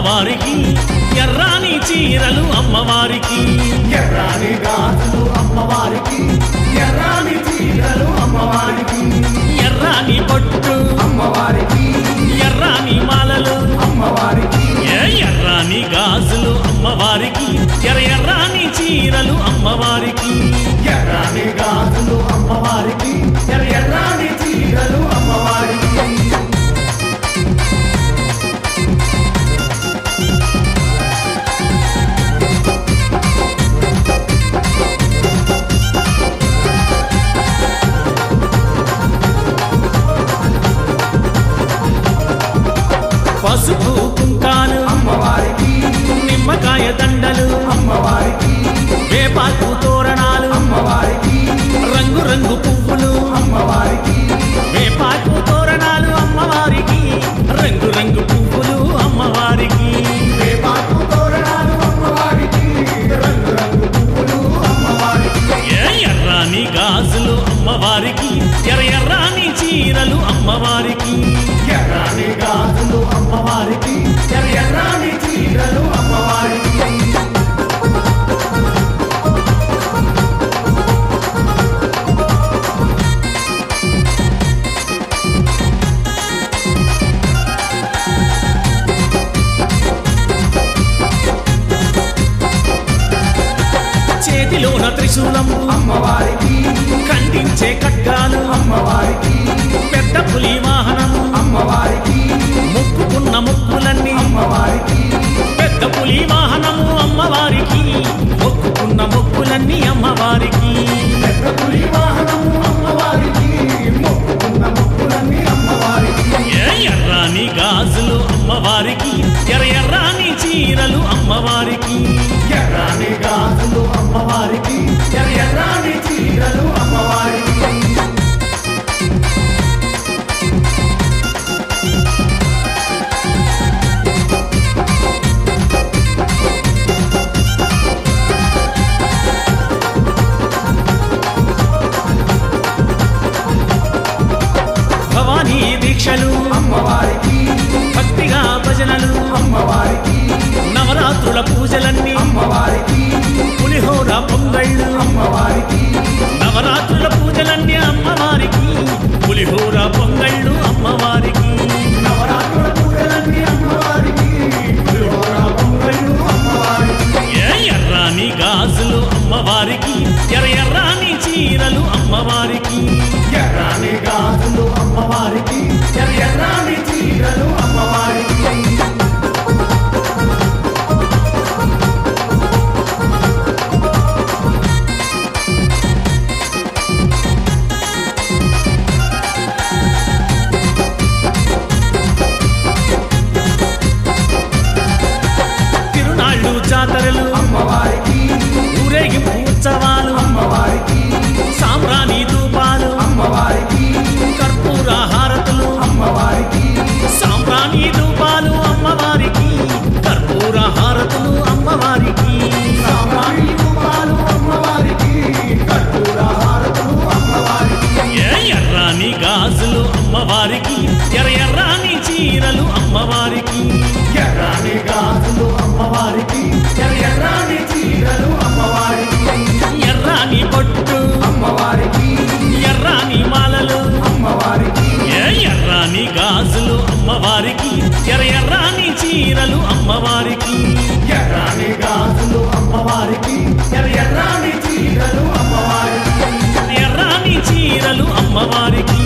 అమ్మవారికి ఎర్రాని చీరలు అమ్మవారికి. ఎర్రాని గాజులు అమ్మవారికి ఎర్రాని చీరలు అమ్మవారికి. ఎర్రాని బొట్టు అమ్మవారికి ఎర్రాని మాలలు. అమ్మవారికి. ఎర్రాని గాజులు అమ్మవారికి ఎర్ర ఎర్రాని చీరలు అమ్మవారికి. ఎర్రాని గాజులు అమ్మవారికి ఎర్ర ఎర్రాని చీరలు అమ్మవారికి ఎర్ర ఎర్రాని చీరలు అమ్మవారికి. చేతిలోన త్రిశూలము అమ్మవారికి ఖండించే ఖడ్గాలు అమ్మవారికి పెద్ద పులి అమ్మవారికి. ఎర్రాని గాజులు అమ్మవారికి ఎర్ర ఎర్రాని చీరలు అమ్మవారికి. ఎర్రాని గాజులు అమ్మవారికి ఎర్ర ఎర్రాని చీరలు అమ్మవారికి. దీక్షలు. అమ్మవారికి. భక్తిగా భజనలు. అమ్మవారికి. నవరాత్రుల పూజలన్నీ. అమ్మవారికి. పులిహోర పొంగళ్ళు. అమ్మవారికి. నవరాత్రుల పూజలన్నీ అమ్మవారికి. పులిహోర పొంగళ్ళు అమ్మవారికి. నవరాత్రుల పూజలన్నీ అమ్మవారికి. పులిహోర పొంగళ్ళు అమ్మవారికి. ఏ ఎర్రాని గాజులు అమ్మవారికి. ఎర్ర ఎర్రాని చీరలు అమ్మవారికి. ఎర్రాని గాజులు అమ్మవారికి. ఎర్రాని గాజులు అమ్మవారికి ఎర్ర ఎర్రాని చీరలు అమ్మవారికి. ఎర్రాని గాజులు అమ్మవారికి ఎర్ర ఎర్రాని చీరలు అమ్మవారికి. ఎర్రాని బొట్టు అమ్మవారికి ఎర్రాని మాలలు అమ్మవారికి. ఎర్రాని గాజులు అమ్మవారికి ఎర్ర ఎర్రాని చీరలు అమ్మవారికి. ఎర్రాని గాజులు అమ్మవారికి ఎర్ర ఎర్రాని అమ్మవారికి